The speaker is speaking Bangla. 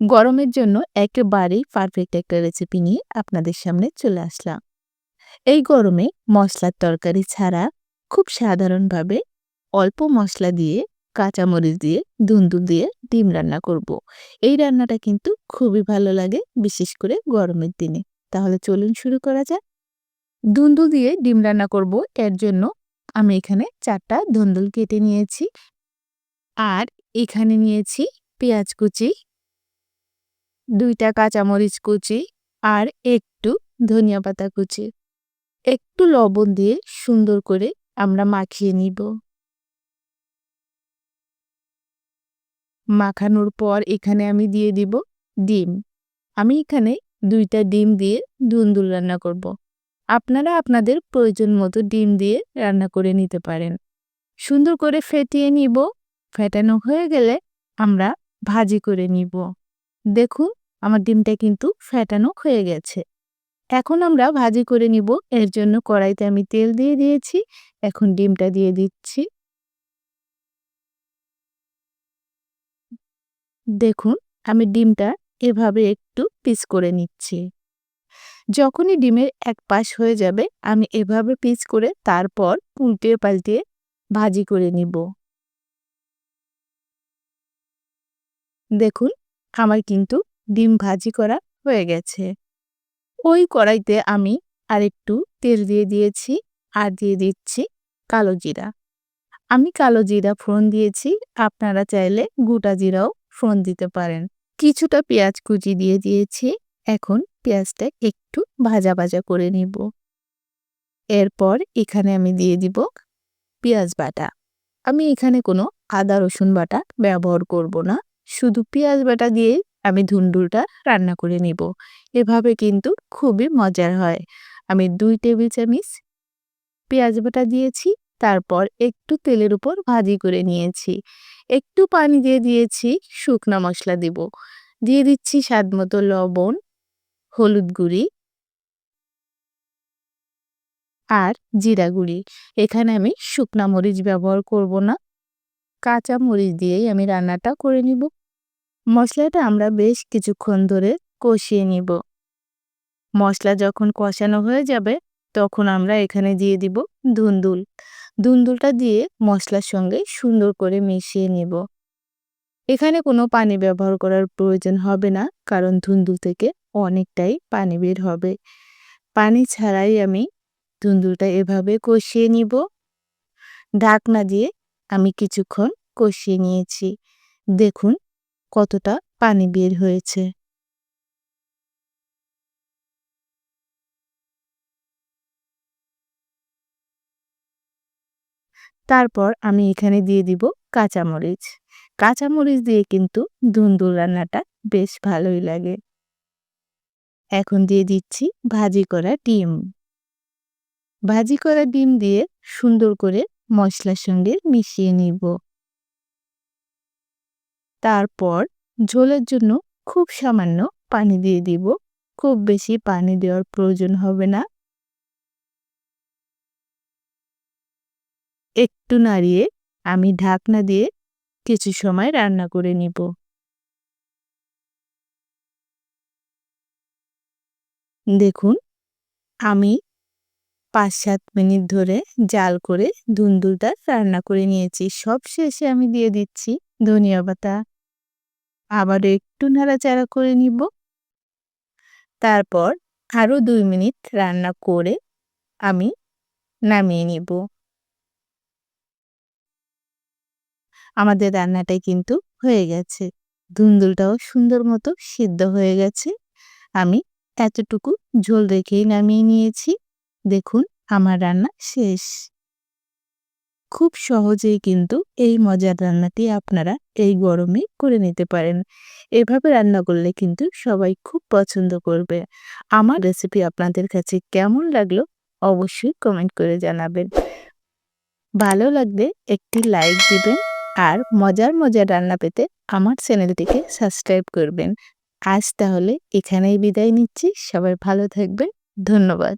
গরমের জন্য একেবারেই পারফেক্ট একটা রেসিপি নিয়ে আপনাদের সামনে চলে আসলাম। এই গরমে মশলার তরকারি ছাড়া খুব সাধারণভাবে অল্প মশলা দিয়ে, কাঁচামরিচ দিয়ে দুন্দুল দিয়ে ডিম রান্না করব। এই রান্নাটা কিন্তু খুবই ভালো লাগে, বিশেষ করে গরমের দিনে। তাহলে চলুন শুরু করা যাক। দুন্দুল দিয়ে ডিম রান্না করব, এর জন্য আমি এখানে চারটা ধুন্দুল কেটে নিয়েছি। আর এখানে নিয়েছি পেঁয়াজ কুচি দুইটা কাঁচামরিচ কুচি আর একটু ধনিয়া পাতা কুচি। একটু লবণ দিয়ে সুন্দর করে আমরা মাখিয়ে নিব। মাখানোর পর এখানে আমি দিয়ে দিব ডিম। আমি এখানে দুইটা ডিম দিয়ে দুন্দুল রান্না করব। আপনারা আপনাদের প্রয়োজন মতো ডিম দিয়ে রান্না করে নিতে পারেন। সুন্দর করে ফেটিয়ে নিব। ফেটানো হয়ে গেলে আমরা ভাজি করে নিব। দেখুন আমার ডিমটা কিন্তু ফ্যাটানো হয়ে গেছে। এখন আমরা ভাজি করে নিব। এর জন্য কড়াইতে আমি তেল দিয়ে দিয়েছি। এখন ডিমটা দিয়ে দিচ্ছি। দেখুন, আমি ডিমটা এভাবে একটু পিস করে নিচ্ছি। যখনই ডিমের এক পাশ হয়ে যাবে, আমি এভাবে পিস করে তারপর উল্টিয়ে পাল্টিয়ে ভাজি করে নিব। দেখুন, আমার কিন্তু ডিম ভাজি করা হয়ে গেছে। ওই কড়াইতে আমি আরেকটু তেল দিয়ে দিয়েছি আর দিয়ে দিচ্ছি কালো জিরা। আমি কালো জিরা ফোড়ন দিয়েছি, আপনারা চাইলে গোটা জিরাও ফোড়ন দিতে পারেন। কিছুটা পেঁয়াজ কুচি দিয়ে দিয়েছি, এখন পেঁয়াজটা একটু ভাজা ভাজা করে নিব। এরপর এখানে আমি দিয়ে দিব পেঁয়াজ বাটা। আমি এখানে কোনো আদা রসুন বাটা ব্যবহার করব না। শুধু পেঁয়াজ বাটা দিয়ে আমি ধুন্দুলটা রান্না করে নিব। এভাবে কিন্তু খুবই মজার হয়। আমি দুই টেবিল চামিচ পেঁয়াজ বাটা দিয়েছি, তারপর একটু তেলের উপর ভাজি করে নিয়েছি। একটু পানি দিয়ে দিয়েছি, শুকনো মশলা দিব। দিয়ে দিচ্ছি স্বাদ মতো লবণ, হলুদ গুঁড়ি আর জিরা গুঁড়ি। এখানে আমি শুকনা মরিচ ব্যবহার করব না। কাঁচা মরিচ দিয়েই আমি রান্নাটা করে নিব। মশলাটা আমরা বেশ কিছুক্ষণ ধরে কষিয়ে নিব। মশলা যখন কষানো হয়ে যাবে, তখন আমরা এখানে দিয়ে দিব ধুন্দুল। ধুন্দুলটা দিয়ে মশলার সঙ্গে সুন্দর করে মিশিয়ে নিব। এখানে কোনো পানি ব্যবহার করার প্রয়োজন হবে না, কারণ ধুন্দুল থেকে অনেকটাই পানি বের হবে। পানি ছাড়াই আমি ধুন্দুলটা এভাবে কষিয়ে নিব। ঢাকনা দিয়ে আমি কিছুক্ষণ কষিয়ে নিয়েছি। দেখুন কতটা পানি বের হয়েছে। তারপর আমি এখানে দিয়ে দিব কাঁচামরিচ। কাঁচামরিচ দিয়ে কিন্তু ধুন্দুল রান্নাটা বেশ ভালোই লাগে। এখন দিয়ে দিচ্ছি ভাজি করা ডিম। ভাজি করা ডিম দিয়ে সুন্দর করে মশলার সঙ্গে মিশিয়ে নিব। তারপর ঝোলের জন্য খুব সামান্য পানি দিয়ে দিব। খুব বেশি পানি দেওয়ার প্রয়োজন হবে না। একটু নাড়িয়ে আমি ঢাকনা দিয়ে কিছু সময় রান্না করে নিব। দেখুন, আমি পাঁচ সাত মিনিট ধরে জাল করে ধুন্দুলটা রান্না করে নিয়েছি। সব শেষে আমি দিয়ে দিচ্ছি ধনিয়া পাতা। আবারও একটু নাড়াচাড়া করে নিব। তারপর আরও দুই মিনিট রান্না করে আমি নামিয়ে নিব। আমাদের রান্নাটাই কিন্তু হয়ে গেছে। ধুন্দুলটাও সুন্দর মতো সিদ্ধ হয়ে গেছে। আমি এতটুকু ঝোল রেখেই নামিয়ে নিয়েছি। দেখুন, আমার রান্না শেষ। খুব সহজেই কিন্তু এই মজার রান্নাটি আপনারা এই গরমে করে নিতে পারেন। এভাবে রান্না করলে কিন্তু সবাই খুব পছন্দ করবে। আমার রেসিপি আপনাদের কাছে কেমন লাগল অবশ্যই কমেন্ট করে জানাবেন। ভালো লাগলে একটি লাইক দিবেন আর মজার মজার রান্না পেতে আমার চ্যানেলটিকে সাবস্ক্রাইব করবেন। আজ তাহলে এখানেই বিদায় নিচ্ছি। সবাই ভালো থাকবেন। ধন্যবাদ।